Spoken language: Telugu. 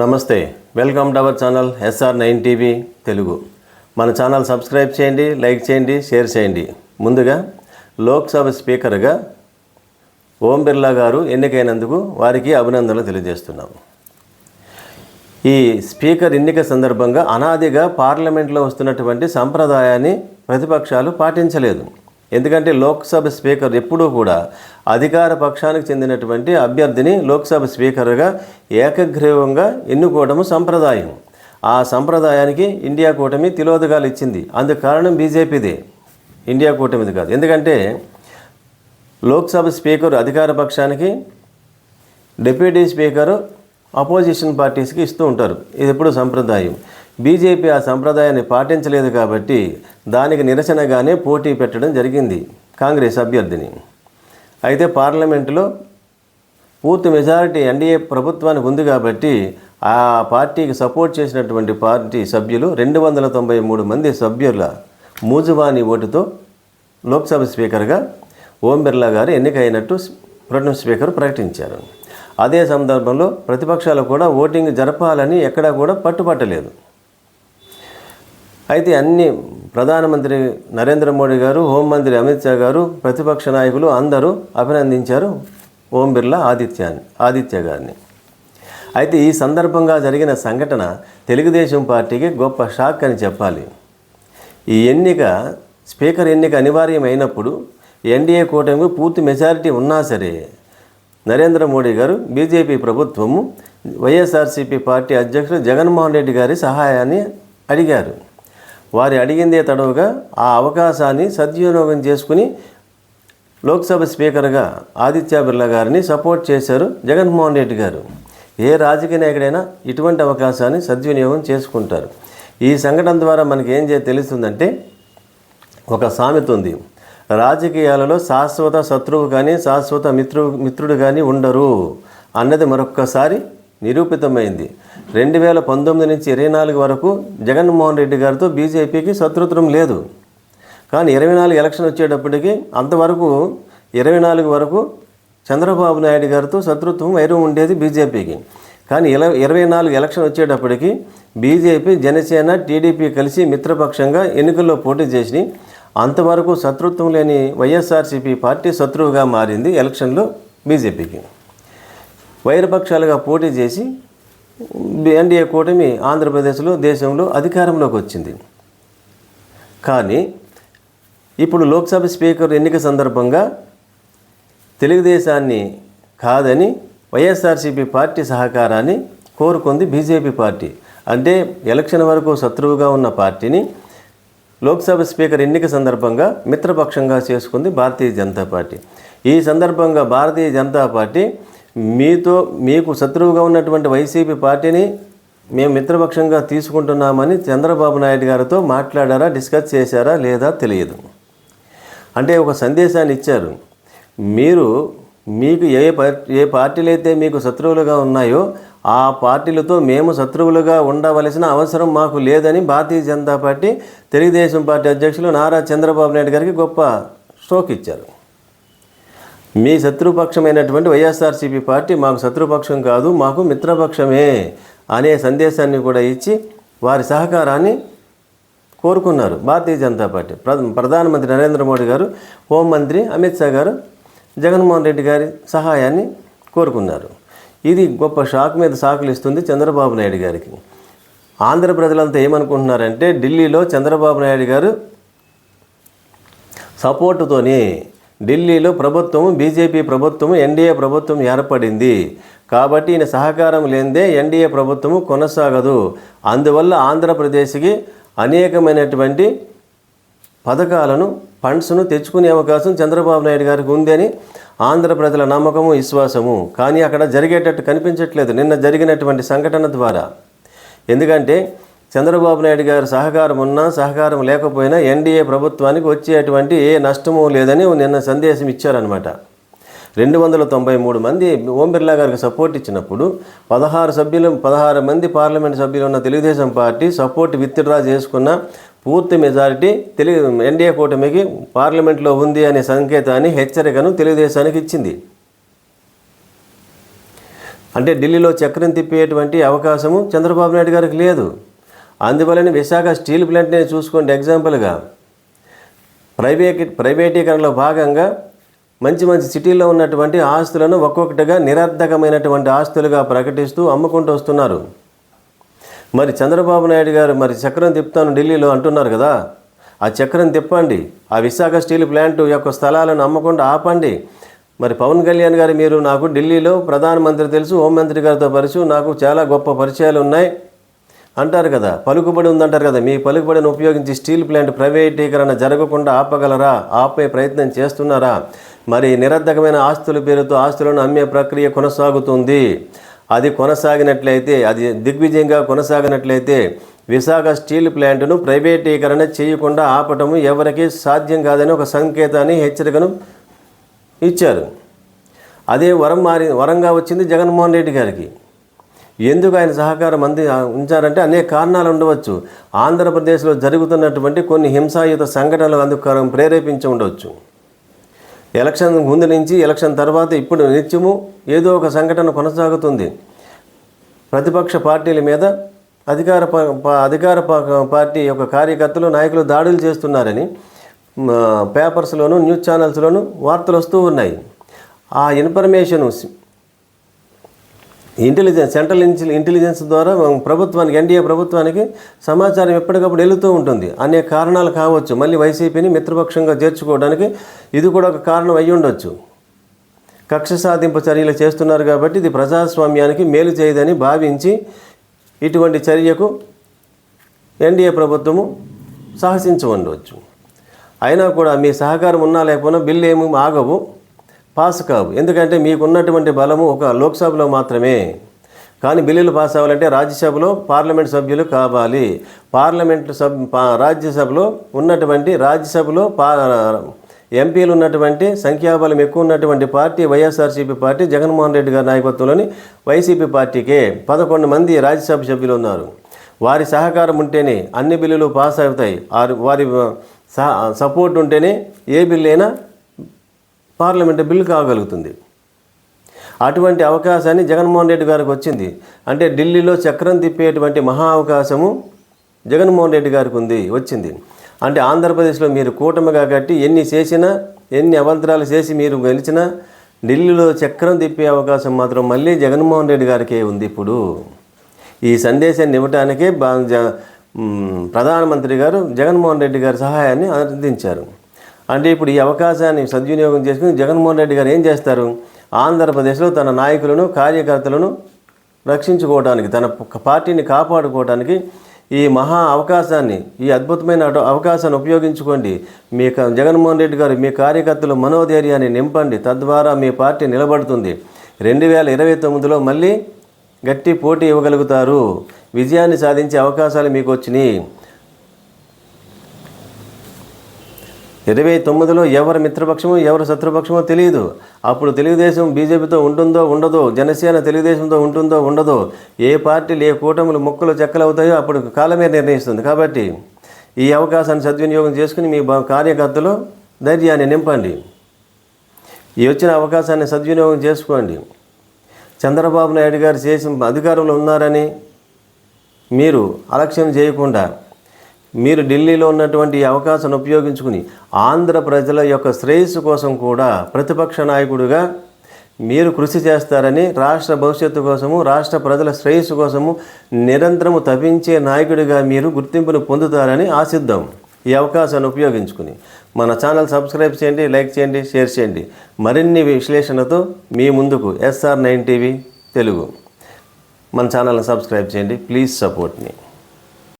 నమస్తే welcome to our channel SR nine TV Telugu. మన ఛానల్ సబ్స్క్రైబ్ చేయండి లైక్ చేయండి షేర్ చేయండి. ముందుగా లోక్సభ స్పీకర్గా ఓం బిర్లా గారు ఎన్నికైనందుకు వారికి అభినందనలు తెలియజేస్తున్నాము ఈ స్పీకర్ ఎన్నిక సందర్భంగా అనాదిగా పార్లమెంట్లో వస్తున్నటువంటి సంప్రదాయాన్ని ప్రతిపక్షాలు పాటించలేదు. ఎందుకంటే లోక్సభ స్పీకర్ ఎప్పుడూ కూడా అధికార పక్షానికి చెందినటువంటి అభ్యర్థిని లోక్సభ స్పీకర్గా ఏకగ్రీవంగా ఎన్నుకోవడం సంప్రదాయం. ఆ సంప్రదాయానికి ఇండియా కూటమి తిలోదగాలు ఇచ్చింది. అందుకు కారణం బీజేపీదే. ఇండియా కూటమిది కాదు. ఎందుకంటే లోక్సభ స్పీకర్ అధికార పక్షానికి డిప్యూటీ స్పీకరు అపోజిషన్ పార్టీస్కి ఇస్తూ ఉంటారు. ఇది ఎప్పుడు సంప్రదాయం. బీజేపీ ఆ సంప్రదాయాన్ని పాటించలేదు కాబట్టి దానికి నిరసనగానే పోటీ పెట్టడం జరిగింది కాంగ్రెస్ అభ్యర్థిని. అయితే పార్లమెంటులో పూర్తి మెజారిటీ ఎన్డీఏ ప్రభుత్వానికి ఉంది కాబట్టి ఆ పార్టీకి సపోర్ట్ చేసినటువంటి పార్టీ సభ్యులు రెండు వందల తొంభై మూడు మంది సభ్యుల మూజువాని ఓటుతో లోక్సభ స్పీకర్గా ఓం బిర్లా గారు ఎన్నికైనట్టు ప్రొటెం స్పీకర్ ప్రకటించారు. అదే సందర్భంలో ప్రతిపక్షాలు కూడా ఓటింగ్ జరపాలని ఎక్కడా కూడా పట్టుపట్టలేదు అయితే అన్ని ప్రధానమంత్రి నరేంద్ర మోడీ గారు హోంమంత్రి అమిత్ షా గారు ప్రతిపక్ష నాయకులు అందరూ అభినందించారు ఓం బిర్లా ఆదిత్యాన్ని ఆదిత్య గారిని. అయితే ఈ సందర్భంగా జరిగిన సంఘటన తెలుగుదేశం పార్టీకి గొప్ప షాక్ అని చెప్పాలి. ఈ ఎన్నిక స్పీకర్ ఎన్నిక అనివార్యమైనప్పుడు ఎన్డీఏ కూటమికి పూర్తి మెజారిటీ ఉన్నా సరే నరేంద్ర మోడీ గారు బీజేపీ ప్రభుత్వము వైఎస్ఆర్సీపీ పార్టీ అధ్యక్షుడు జగన్మోహన్ రెడ్డి గారి సహాయాన్ని అడిగారు. వారి అడిగిందే తడవుగా ఆ అవకాశాన్ని సద్వినియోగం చేసుకుని లోక్సభ స్పీకర్గా ఆదిత్య బిర్లా గారిని సపోర్ట్ చేశారు జగన్మోహన్ రెడ్డి గారు. ఏ రాజకీయ నాయకుడైనా ఇటువంటి అవకాశాన్ని సద్వినియోగం చేసుకుంటారు. ఈ సంఘటన ద్వారా మనకి ఏం చే తెలుస్తుందంటే ఒక సామెత ఉంది. రాజకీయాలలో శాశ్వత శత్రువు కానీ శాశ్వత మిత్రు మిత్రుడు కానీ ఉండరు అన్నది మరొక్కసారి నిరూపితమైంది. రెండు వేల పంతొమ్మిది నుంచి ఇరవై నాలుగు వరకు జగన్మోహన్ రెడ్డి గారితో బీజేపీకి శత్రుత్వం లేదు. కానీ ఇరవై నాలుగు ఎలక్షన్ వచ్చేటప్పటికి అంతవరకు ఇరవై నాలుగు వరకు చంద్రబాబు నాయుడు గారితో శత్రుత్వం వైరం ఉండేది బీజేపీకి. కానీ ఇల ఇరవై నాలుగు ఎలక్షన్ వచ్చేటప్పటికి బీజేపీ జనసేన టీడీపీ కలిసి మిత్రపక్షంగా ఎన్నికల్లో పోటీ చేసి అంతవరకు శత్రుత్వం లేని వైఎస్ఆర్సీపీ పార్టీ శత్రువుగా మారింది ఎలక్షన్లో బీజేపీకి. వైరపక్షాలుగా పోటీ చేసి ఎన్డీఏ కూటమి ఆంధ్రప్రదేశ్లో దేశంలో అధికారంలోకి వచ్చింది. కానీ ఇప్పుడు లోక్సభ స్పీకర్ ఎన్నిక సందర్భంగా తెలుగుదేశాన్ని కాదని వైఎస్ఆర్సీపీ పార్టీ సహకారాన్ని కోరుకుంది బీజేపీ పార్టీ. అంటే ఎలక్షన్ వరకు శత్రువుగా ఉన్న పార్టీని లోక్సభ స్పీకర్ ఎన్నిక సందర్భంగా మిత్రపక్షంగా చేసుకుంది భారతీయ జనతా పార్టీ. ఈ సందర్భంగా భారతీయ జనతా పార్టీ మీతో మీకు శత్రువుగా ఉన్నటువంటి వైసీపీ పార్టీని మేము మిత్రపక్షంగా తీసుకుంటున్నామని చంద్రబాబు నాయుడు గారితో మాట్లాడారా డిస్కస్ చేశారా లేదా తెలియదు. అంటే ఒక సందేశాన్ని ఇచ్చారు. మీరు మీకు ఏ పార్టీ ఏ పార్టీలు అయితే మీకు శత్రువులుగా ఉన్నాయో ఆ పార్టీలతో మేము శత్రువులుగా ఉండవలసిన అవసరం మాకు లేదని భారతీయ జనతా పార్టీ తెలుగుదేశం పార్టీ అధ్యక్షులు నారా చంద్రబాబు నాయుడు గారికి గొప్ప స్ట్రోక్ ఇచ్చారు మీ శత్రుపక్షమైనటువంటి వైఎస్ఆర్సీపీ పార్టీ మాకు శత్రుపక్షం కాదు మాకు మిత్రపక్షమే అనే సందేశాన్ని కూడా ఇచ్చి వారి సహకారాన్ని కోరుకున్నారు భారతీయ జనతా పార్టీ. ప్ర- ప్రధానమంత్రి నరేంద్ర మోడీ గారు హోంమంత్రి అమిత్ షా గారు జగన్మోహన్ రెడ్డి గారి సహాయాన్ని కోరుకున్నారు. ఇది గొప్ప షాక్ మీద షాకులు ఇస్తుంది చంద్రబాబు నాయుడు గారికి. ఆంధ్ర ప్రజలంతా ఏమనుకుంటున్నారంటే ఢిల్లీలో చంద్రబాబు నాయుడు గారు సపోర్టుతోనే ఢిల్లీలో ప్రభుత్వం బీజేపీ ప్రభుత్వం ఎన్డీఏ ప్రభుత్వం ఏర్పడింది. కాబట్టి ఈయన సహకారం లేనిదే ఎన్డీఏ ప్రభుత్వము కొనసాగదు. అందువల్ల ఆంధ్రప్రదేశ్కి అనేకమైనటువంటి పథకాలను ఫండ్స్ను తెచ్చుకునే అవకాశం చంద్రబాబు నాయుడు గారికి ఉందని ఆంధ్ర ప్రజల నమ్మకము విశ్వాసము. కానీ అక్కడ జరిగేటట్టు కనిపించట్లేదు నిన్న జరిగినటువంటి సంఘటన ద్వారా. ఎందుకంటే చంద్రబాబు నాయుడు గారు సహకారం ఉన్నా సహకారం లేకపోయినా ఎన్డీఏ ప్రభుత్వానికి వచ్చేటువంటి ఏ నష్టము లేదని నిన్న సందేశం ఇచ్చారనమాట రెండు వందల తొంభై మూడు మంది ఓం బిర్లా గారికి సపోర్ట్ ఇచ్చినప్పుడు పదహారు సభ్యులు పదహారు మంది పార్లమెంట్ సభ్యులు ఉన్న తెలుగుదేశం పార్టీ సపోర్ట్ విత్డ్రా చేసుకున్న పూర్తి మెజారిటీ తెలుగు ఎన్డీఏ కూటమికి పార్లమెంట్లో ఉంది అనే సంకేతాన్ని హెచ్చరికను తెలుగుదేశానికి ఇచ్చింది. అంటే ఢిల్లీలో చక్రం తిప్పేటువంటి అవకాశము చంద్రబాబు నాయుడు గారికి లేదు. అందువలన విశాఖ స్టీల్ ప్లాంట్ని చూసుకోండి ఎగ్జాంపుల్గా. ప్రైవేట్ ప్రైవేటీకరణలో భాగంగా మంచి మంచి సిటీల్లో ఉన్నటువంటి ఆస్తులను ఒక్కొక్కటిగా నిరర్ధకమైనటువంటి ఆస్తులుగా ప్రకటిస్తూ అమ్ముకుంటూ వస్తున్నారు. మరి చంద్రబాబు నాయుడు గారు మరి చక్రం తిప్పుతాను ఢిల్లీలో అంటున్నారు కదా. ఆ చక్రం తిప్పండి. ఆ విశాఖ స్టీల్ ప్లాంట్ యొక్క స్థలాలను అమ్మకుండా ఆపండి. మరి పవన్ కళ్యాణ్ గారు మీరు నాకు ఢిల్లీలో ప్రధానమంత్రి తెలుసు హోంమంత్రి గారితో పరిచయం నాకు చాలా గొప్ప పరిచయాలు ఉన్నాయి. అంటారు కదా పలుకుబడి ఉందంటారు కదా మీ పలుకుబడిని ఉపయోగించి స్టీల్ ప్లాంట్ ప్రైవేటీకరణ జరగకుండా ఆపగలరా ఆపే ప్రయత్నం చేస్తున్నారా? మరి నిరర్ధకమైన ఆస్తుల పేరుతో ఆస్తులను అమ్మే ప్రక్రియ కొనసాగుతుంది. అది కొనసాగినట్లయితే అది దిగ్విజయంగా కొనసాగినట్లయితే విశాఖ స్టీల్ ప్లాంట్ను ప్రైవేటీకరణ చేయకుండా ఆపటము ఎవరికీ సాధ్యం కాదని ఒక సంకేతాన్ని హెచ్చరికను ఇచ్చారు. అదే వరం మారి వరంగా వచ్చింది జగన్మోహన్ రెడ్డి గారికి. ఎందుకు ఆయన సహకారం అంది ఉంచారంటే అనేక కారణాలు ఉండవచ్చు. ఆంధ్రప్రదేశ్లో జరుగుతున్నటువంటి కొన్ని హింసాయుత సంఘటనలు అందుకు ప్రేరేపించి ఉండవచ్చు. ఎలక్షన్ ముందు నుంచి ఎలక్షన్ తర్వాత ఇప్పుడు నిత్యము ఏదో ఒక సంఘటన కొనసాగుతుంది. ప్రతిపక్ష పార్టీల మీద అధికార ప- అధికార ప- పార్టీ యొక్క కార్యకర్తలు నాయకులు దాడులు చేస్తున్నారని పేపర్స్లోను న్యూస్ ఛానల్స్లోను వార్తలు వస్తూ ఉన్నాయి. ఆ ఇన్ఫర్మేషన్ ఇంటెలిజెన్స్ సెంట్రల్ ఇంటెలిజెన్స్ ద్వారా ప్రభుత్వానికి ఎన్డీఏ ప్రభుత్వానికి సమాచారం ఎప్పటికప్పుడు వెళుతూ ఉంటుంది. అనేక కారణాలు కావచ్చు. మళ్ళీ వైసీపీని మిత్రపక్షంగా చేర్చుకోవడానికి ఇది కూడా ఒక కారణం అయ్యి ఉండొచ్చు. కక్ష సాధింపు చర్యలు చేస్తున్నారు కాబట్టి ఇది ప్రజాస్వామ్యానికి మేలు చేయదని భావించి ఇటువంటి చర్యకు ఎన్డీఏ ప్రభుత్వము సాహసించి ఉండవచ్చు అయినా కూడా మీ సహకారం ఉన్నా లేకపోయినా బిల్లు ఏమి ఆగవు. పాస్ కావు. ఎందుకంటే మీకున్నటువంటి బలము ఒక లోక్సభలో మాత్రమే. కానీ బిల్లులు పాస్ అవ్వాలంటే రాజ్యసభలో పార్లమెంట్ సభ్యులు కావాలి. పార్లమెంట్ సబ్ రాజ్యసభలో ఉన్నటువంటి రాజ్యసభలో పా ఎంపీలు ఉన్నటువంటి సంఖ్యాబలం ఎక్కువ ఉన్నటువంటి party YSRCP party Jaganmohan Reddy గారి నాయకత్వంలోని వైసీపీ పార్టీకే పదకొండు మంది రాజ్యసభ సభ్యులు ఉన్నారు. వారి సహకారం ఉంటేనే అన్ని బిల్లులు పాస్ అవుతాయి. వారి వారి సహ- సపోర్ట్ ఉంటేనే ఏ బిల్లు అయినా పార్లమెంట్ బిల్లు కాగలుగుతుంది. అటువంటి అవకాశాన్ని జగన్మోహన్ రెడ్డి గారికి వచ్చింది. అంటే ఢిల్లీలో చక్రం తిప్పేటువంటి మహా అవకాశము జగన్మోహన్ రెడ్డి గారికి ఉంది వచ్చింది. అంటే ఆంధ్రప్రదేశ్లో మీరు కూటమిగా కట్టి ఎన్ని చేసినా ఎన్ని అభద్రాలు చేసి మీరు గెలిచినా ఢిల్లీలో చక్రం తిప్పే అవకాశం మాత్రం మళ్ళీ జగన్మోహన్ రెడ్డి గారికే ఉంది ఇప్పుడు. ఈ సందేశాన్ని ఇవ్వటానికే బా జ- ప్రధానమంత్రి గారు జగన్మోహన్ రెడ్డి గారి సహాయాన్ని అందించారు. అంటే ఇప్పుడు ఈ అవకాశాన్ని సద్వినియోగం చేసుకుని జగన్మోహన్ రెడ్డి గారు ఏం చేస్తారు? ఆంధ్రప్రదేశ్లో తన నాయకులను కార్యకర్తలను రక్షించుకోవడానికి తన పార్టీని కాపాడుకోవడానికి ఈ మహా అవకాశాన్ని ఈ అద్భుతమైన అవకాశాన్ని ఉపయోగించుకోండి. మీ క- జగన్మోహన్ రెడ్డి గారు మీ కార్యకర్తలు మనోధైర్యాన్ని నింపండి. తద్వారా మీ పార్టీ నిలబడుతుంది. రెండు వేల ఇరవై తొమ్మిదిలో మళ్ళీ గట్టి పోటీ ఇవ్వగలుగుతారు. విజయాన్ని సాధించే అవకాశాలు మీకు వచ్చినాయి. ఇరవై తొమ్మిదిలో ఎవరి మిత్రపక్షమో ఎవరి శత్రుపక్షమో తెలియదు. అప్పుడు తెలుగుదేశం బీజేపీతో ఉంటుందో ఉండదో జనసేన తెలుగుదేశంతో ఉంటుందో ఉండదో ఏ పార్టీలు ఏ కూటములు ముక్కలు చెక్కలు అవుతాయో అప్పుడు కాలమే నిర్ణయిస్తుంది. కాబట్టి ఈ అవకాశాన్ని సద్వినియోగం చేసుకుని మీ కార్యకర్తలు ధైర్యాన్ని నింపండి. ఈ వచ్చిన అవకాశాన్ని సద్వినియోగం చేసుకోండి. చంద్రబాబు నాయుడు గారు చేసిన అధికారంలో ఉన్నారని మీరు అలక్ష్యం చేయకుండా మీరు ఢిల్లీలో ఉన్నటువంటి ఈ అవకాశాన్ని ఉపయోగించుకుని ఆంధ్ర ప్రజల యొక్క శ్రేయస్సు కోసం కూడా ప్రతిపక్ష నాయకుడిగా మీరు కృషి చేస్తారని రాష్ట్ర భవిష్యత్తు కోసము రాష్ట్ర ప్రజల శ్రేయస్సు కోసము నిరంతరము తపించే నాయకుడిగా మీరు గుర్తింపును పొందుతారని ఆశిద్దాం. ఈ అవకాశాన్ని ఉపయోగించుకుని మన ఛానల్ సబ్స్క్రైబ్ చేయండి లైక్ చేయండి షేర్ చేయండి. మరిన్ని విశ్లేషణతో మీ ముందుకు ఎస్ఆర్ నైన్ టీవీ తెలుగు. మన ఛానల్ని సబ్స్క్రైబ్ చేయండి ప్లీజ్ సపోర్ట్ మీ.